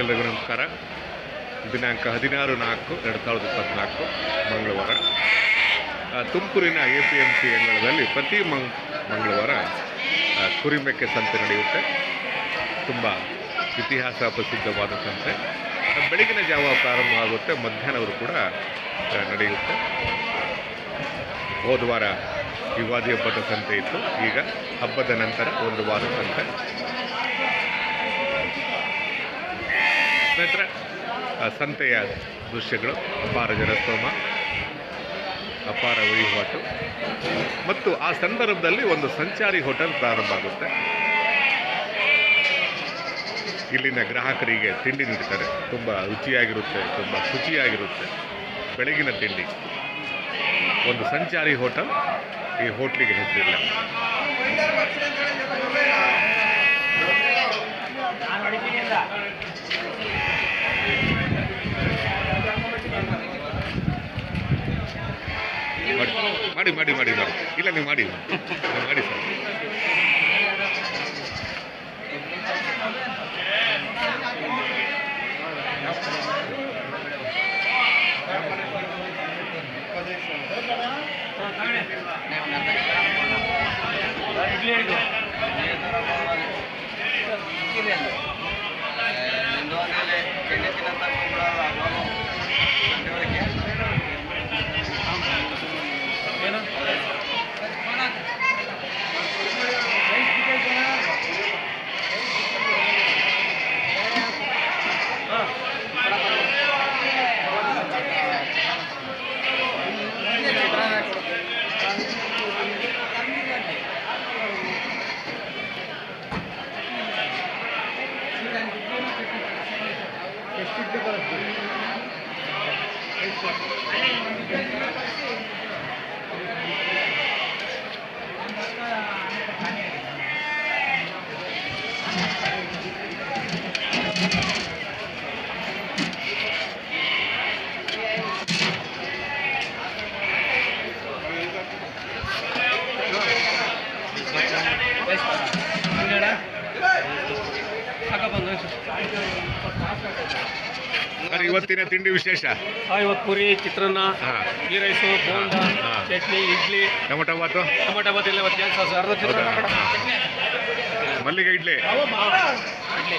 ಎಲ್ರಿಗೂ ನಮಸ್ಕಾರ. ದಿನಾಂಕ ಹದಿನಾರು ನಾಲ್ಕು, ಎರಡು ಸಾವಿರದ ಇಪ್ಪತ್ತ್ನಾಲ್ಕು ಮಂಗಳವಾರ. ತುಮಕೂರಿನ ಎ ಪಿ ಎಂ ಸಿ ಅಂಗಳದಲ್ಲಿ ಪ್ರತಿ ಮಂಗ್, ಮಂಗಳವಾರ ಕುರಿಮೆಕ್ಕೆ ಸಂತೆ ನಡೆಯುತ್ತೆ. ತುಂಬ ಇತಿಹಾಸ ಪ್ರಸಿದ್ಧವಾದ ಸಂತೆ. ಬೆಳಗಿನ ಜಾವ ಪ್ರಾರಂಭ ಆಗುತ್ತೆ ಮಧ್ಯಾಹ್ನವರು ಕೂಡ ನಡೆಯುತ್ತೆ. ಹೋದ ವಾರ ಯುಗಾದಿ ಹಬ್ಬದ ಸಂತೆ ಇತ್ತು. ಈಗ ಹಬ್ಬದ ನಂತರ ಒಂದು ವಾರ ಸಂತೆ. ಆ, ಸಂತೆಯ ದೃಶ್ಯಗಳು ಅಪಾರ ಜನಸ್ತೋಮ ಅಪಾರ ವಹಿವಾಟು ಮತ್ತು ಆ ಸಂದರ್ಭದಲ್ಲಿ ಒಂದು ಸಂಚಾರಿ ಹೋಟೆಲ್ ಪ್ರಾರಂಭ ಆಗುತ್ತೆ. ಇಲ್ಲಿನ ಗ್ರಾಹಕರಿಗೆ ತಿಂಡಿ ನೀಡ್ತಾರೆ. ತುಂಬ ರುಚಿಯಾಗಿರುತ್ತೆ ತುಂಬ ಶುಚಿಯಾಗಿರುತ್ತೆ. ಬೆಳಗಿನ ತಿಂಡಿ. ಒಂದು ಸಂಚಾರಿ ಹೋಟೆಲ್ ಈ ಹೋಟ್ಲಿಗೆ ಹೆಸರಿಲ್ಲ. ಮಾಡಿ ಮಾಡಿ ಮಾಡಿ ಮಾಡಿ. ಇಲ್ಲ ನೀವು ಮಾಡಿ ಮಾಡಿ. Sir. Restricted Thank you. Sir ಇವತ್ತಿನ ತಿಂಡಿ ವಿಶೇಷ? ಇವತ್ತು ಪೂರಿ ಚಿತ್ರಾನ್ನ ಹಾಂ. Ghee rice bonda chutney idli. Tomato bath tomato bath ಇಲ್ಲ ಇವತ್ತು ಅರ್ಧ ಚಿತ್ರಾನ್ನ ಮಲ್ಲಿಗೆ ಇಡ್ಲಿ? ಇಡ್ಲಿ.